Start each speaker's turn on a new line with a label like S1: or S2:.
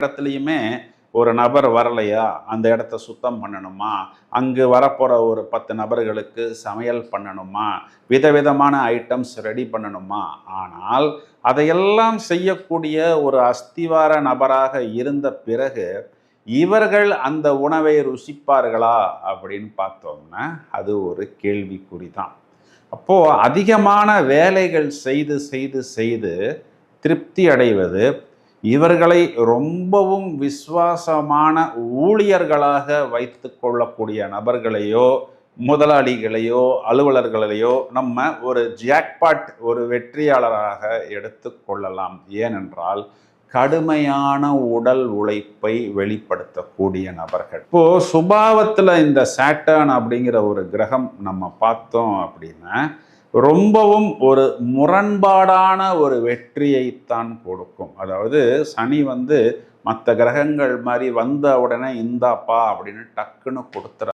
S1: இடத்துலையுமே ஒரு நபர் வரலையா? அந்த இடத்த சுத்தம் பண்ணணுமா? அங்கு வரப்போகிற ஒரு பத்து நபர்களுக்கு சமையல் பண்ணணுமா? விதவிதமான ஐட்டம்ஸ் ரெடி பண்ணணுமா? ஆனால் அதையெல்லாம் செய்யக்கூடிய ஒரு அஸ்திவார நபராக இருந்த பிறகு இவர்கள் அந்த உணவை ருசிப்பார்களா? அப்படின்னு பார்த்தோம்னா அது ஒரு கேள்விக்குறி தான் அப்போது அதிகமான வேலைகள் செய்து செய்து செய்து திருப்தி அடைவது இவர்களை ரொம்பவும் விசுவாசமான ஊழியர்களாக வைத்து கொள்ளக்கூடிய நபர்களையோ முதலாளிகளையோ அலுவலர்களையோ நம்ம ஒரு ஜாக்பாட் ஒரு வெற்றியாளராக எடுத்துக்கொள்ளலாம் ஏனென்றால் கடுமையான உடல் உழைப்பை வெளிப்படுத்தக்கூடிய நபர்கள். இப்போ சுபாவத்தில் இந்த சாட்டர்ன் அப்படிங்கிற ஒரு கிரகம் நம்ம பார்த்தோம் அப்படின்னா ரொம்பவும் ஒரு முரண்பாடான ஒரு வெற்றியைத்தான் கொடுக்கும். அதாவது சனி வந்து மற்ற கிரகங்கள் மாதிரி வந்த உடனே இந்தாப்பா அப்படின்னு டக்குன்னு கொடுத்துற